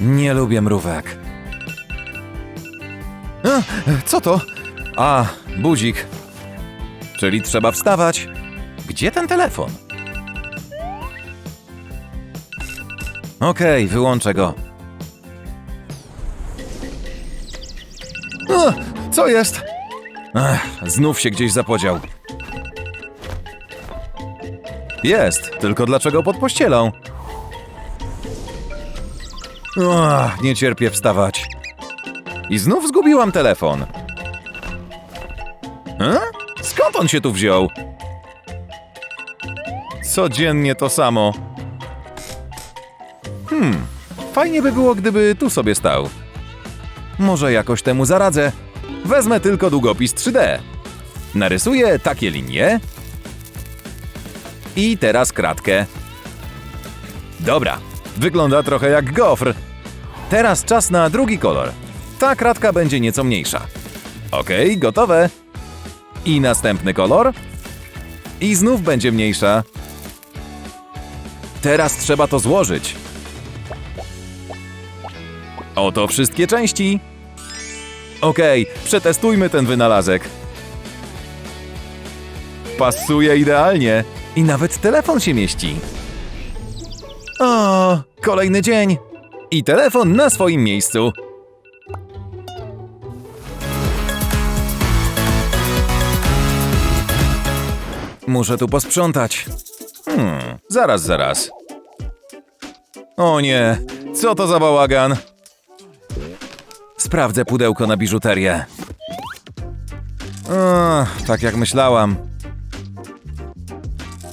Nie lubię mrówek. Co to? A, budzik. Czyli trzeba wstawać. Gdzie ten telefon? Okej, wyłączę go. Co jest? Ech, znów się gdzieś zapodział. Jest, tylko dlaczego pod pościelą? O, nie cierpię wstawać. I znów zgubiłam telefon. E? Skąd on się tu wziął? Codziennie to samo. Hmm, fajnie by było, gdyby tu sobie stał. Może jakoś temu zaradzę. Wezmę tylko długopis 3D. Narysuję takie linie. I teraz kratkę. Dobra, wygląda trochę jak gofr. Teraz czas na drugi kolor. Ta kratka będzie nieco mniejsza. Okej, gotowe. I następny kolor. I znów będzie mniejsza. Teraz trzeba to złożyć. Oto wszystkie części. Okej, przetestujmy ten wynalazek. Pasuje idealnie. I nawet telefon się mieści. O, kolejny dzień. I telefon na swoim miejscu. Muszę tu posprzątać. Hmm, zaraz, zaraz. O nie, co to za bałagan? Sprawdzę pudełko na biżuterię. O, tak jak myślałam.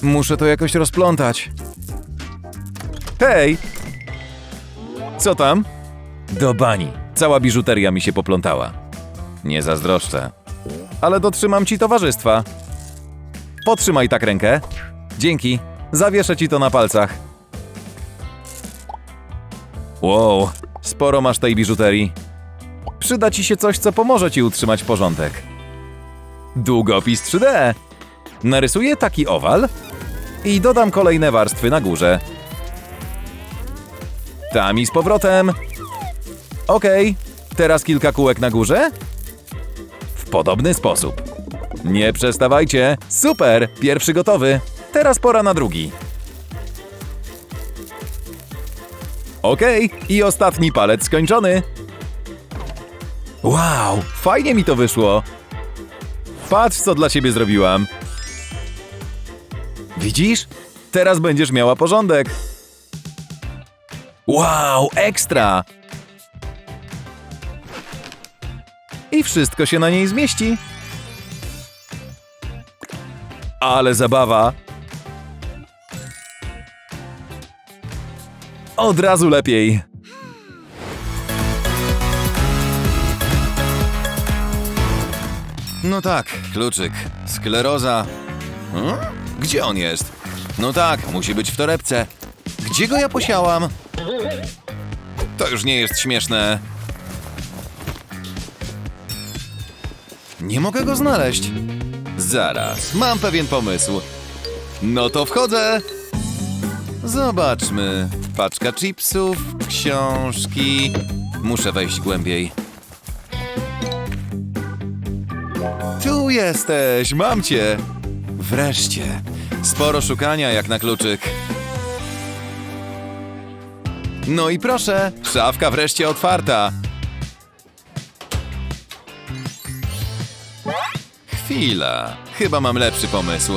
Muszę to jakoś rozplątać. Hej! Co tam? Do bani. Cała biżuteria mi się poplątała. Nie zazdroszczę. Ale dotrzymam ci towarzystwa. Potrzymaj tak rękę. Dzięki. Zawieszę ci to na palcach. Wow, sporo masz tej biżuterii. Przyda ci się coś, co pomoże ci utrzymać porządek. Długopis 3D. Narysuję taki owal i dodam kolejne warstwy na górze. Tam i z powrotem. Okej, teraz kilka kółek na górze. W podobny sposób. Nie przestawajcie. Super, pierwszy gotowy. Teraz pora na drugi. Okej, i ostatni palec skończony. Wow, fajnie mi to wyszło. Patrz, co dla ciebie zrobiłam. Widzisz? Teraz będziesz miała porządek. Wow, ekstra! I wszystko się na niej zmieści. Ale zabawa. Od razu lepiej. No tak, kluczyk. Skleroza. Hmm? Gdzie on jest? No tak, musi być w torebce. Gdzie go ja posiałam? To już nie jest śmieszne. Nie mogę go znaleźć. Zaraz, mam pewien pomysł. No to wchodzę. Zobaczmy. Paczka chipsów, książki. Muszę wejść głębiej. Tu jesteś, mam cię. Wreszcie. Sporo szukania jak na kluczyk. No i proszę, szafka wreszcie otwarta. Chwila, chyba mam lepszy pomysł.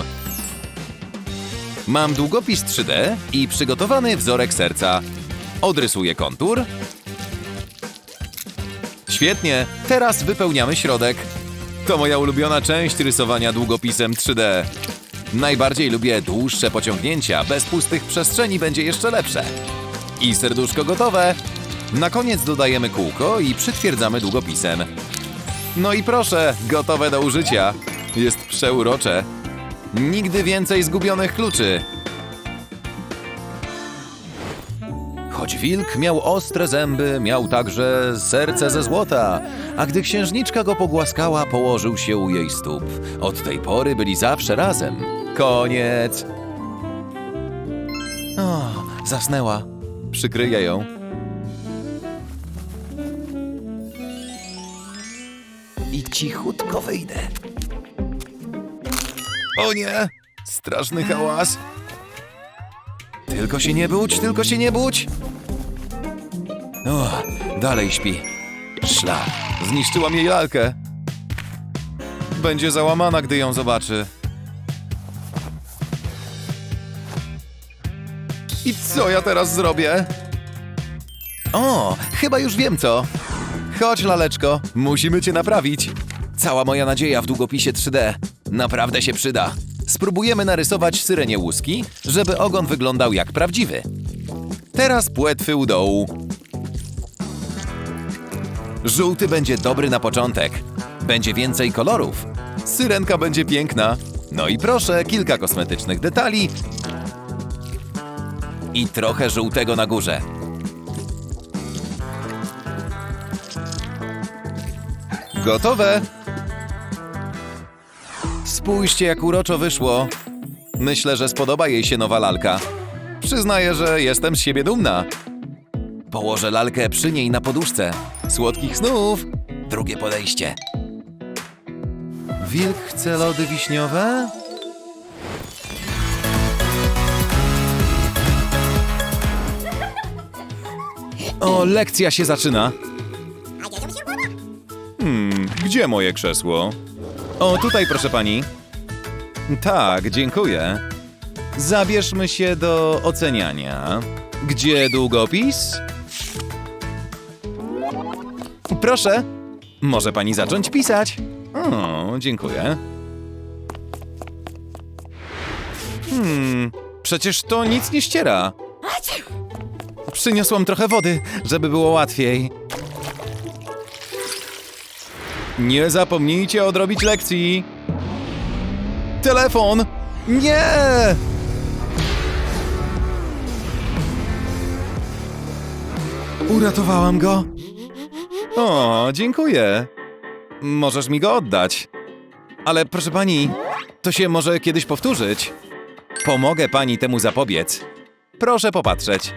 Mam długopis 3D i przygotowany wzorek serca. Odrysuję kontur. Świetnie, teraz wypełniamy środek. To moja ulubiona część rysowania długopisem 3D. Najbardziej lubię dłuższe pociągnięcia, bez pustych przestrzeni będzie jeszcze lepsze. I serduszko gotowe. Na koniec dodajemy kółko i przytwierdzamy długopisem. No i proszę, gotowe do użycia. Jest przeurocze. Nigdy więcej zgubionych kluczy. Choć wilk miał ostre zęby, miał także serce ze złota, a gdy księżniczka go pogłaskała, położył się u jej stóp. Od tej pory byli zawsze razem. Koniec. O, zasnęła. Przykryję ją. I cichutko wyjdę. O nie! Straszny hałas! Tylko się nie budź, tylko się nie budź! O, dalej śpi. Szla. Zniszczyłam jej lalkę. Będzie załamana, gdy ją zobaczy. I co ja teraz zrobię? O, chyba już wiem co. Chodź, laleczko, musimy cię naprawić. Cała moja nadzieja w długopisie 3D. Naprawdę się przyda. Spróbujemy narysować syrenie łuski, żeby ogon wyglądał jak prawdziwy. Teraz płetwy u dołu. Żółty będzie dobry na początek. Będzie więcej kolorów. Syrenka będzie piękna. No i proszę, kilka kosmetycznych detali. I trochę żółtego na górze. Gotowe! Spójrzcie, jak uroczo wyszło. Myślę, że spodoba jej się nowa lalka. Przyznaję, że jestem z siebie dumna. Położę lalkę przy niej na poduszce. Słodkich snów! Drugie podejście. Wilk chce lody wiśniowe? O, lekcja się zaczyna. Hmm, gdzie moje krzesło? O, tutaj proszę pani. Tak, dziękuję. Zabierzmy się do oceniania. Gdzie długopis? Proszę. Może pani zacząć pisać? O, dziękuję. Hmm, przecież to nic nie ściera. Przyniosłam trochę wody, żeby było łatwiej. Nie zapomnijcie odrobić lekcji. Telefon! Nie! Uratowałam go. O, dziękuję. Możesz mi go oddać. Ale proszę pani, to się może kiedyś powtórzyć. Pomogę pani temu zapobiec. Proszę popatrzeć.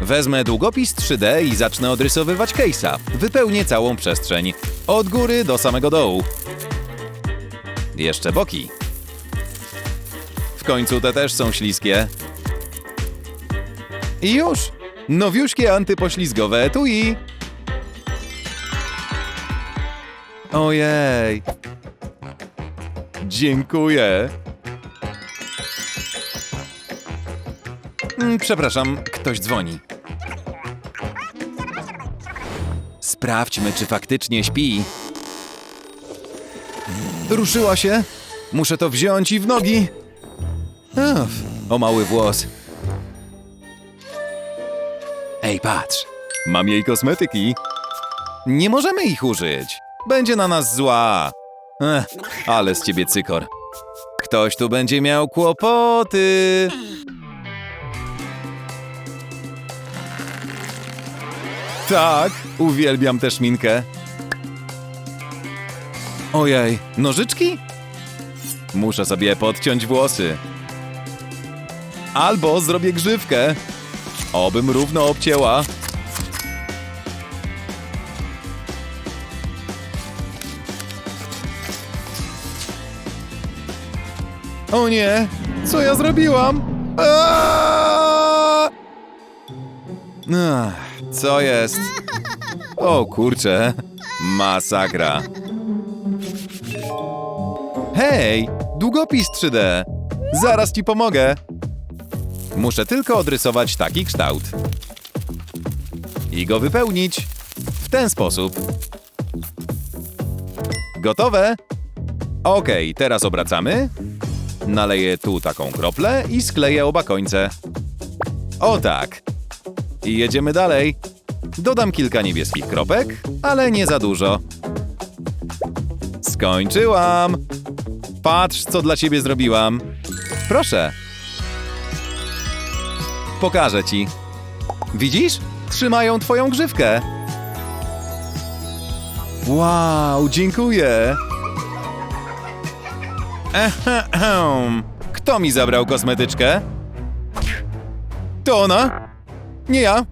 Wezmę długopis 3D i zacznę odrysowywać case'a. Wypełnię całą przestrzeń. Od góry do samego dołu. Jeszcze boki. W końcu te też są śliskie. I już! Nowiuszkie antypoślizgowe etui. Ojej. Dziękuję. Przepraszam, ktoś dzwoni. Sprawdźmy, czy faktycznie śpi. Ruszyła się. Muszę to wziąć i w nogi. Uff, o mały włos. Ej, patrz. Mam jej kosmetyki. Nie możemy ich użyć. Będzie na nas zła. Ech, ale z ciebie cykor. Ktoś tu będzie miał kłopoty. Tak, uwielbiam tę szminkę. Ojej, nożyczki? Muszę sobie podciąć włosy. Albo zrobię grzywkę. Obym równo obcięła. O nie, co ja zrobiłam? Aaaa! Co jest? O kurczę, masakra. Hej, długopis 3D. Zaraz ci pomogę. Muszę tylko odrysować taki kształt. I go wypełnić w ten sposób. Gotowe? Okej, teraz obracamy. Naleję tu taką kroplę i skleję oba końce. O tak. I jedziemy dalej. Dodam kilka niebieskich kropek, ale nie za dużo. Skończyłam! Patrz, co dla ciebie zrobiłam. Proszę. Pokażę ci. Widzisz? Trzymają twoją grzywkę. Wow, dziękuję. Kto mi zabrał kosmetyczkę? To ona? Nie ja.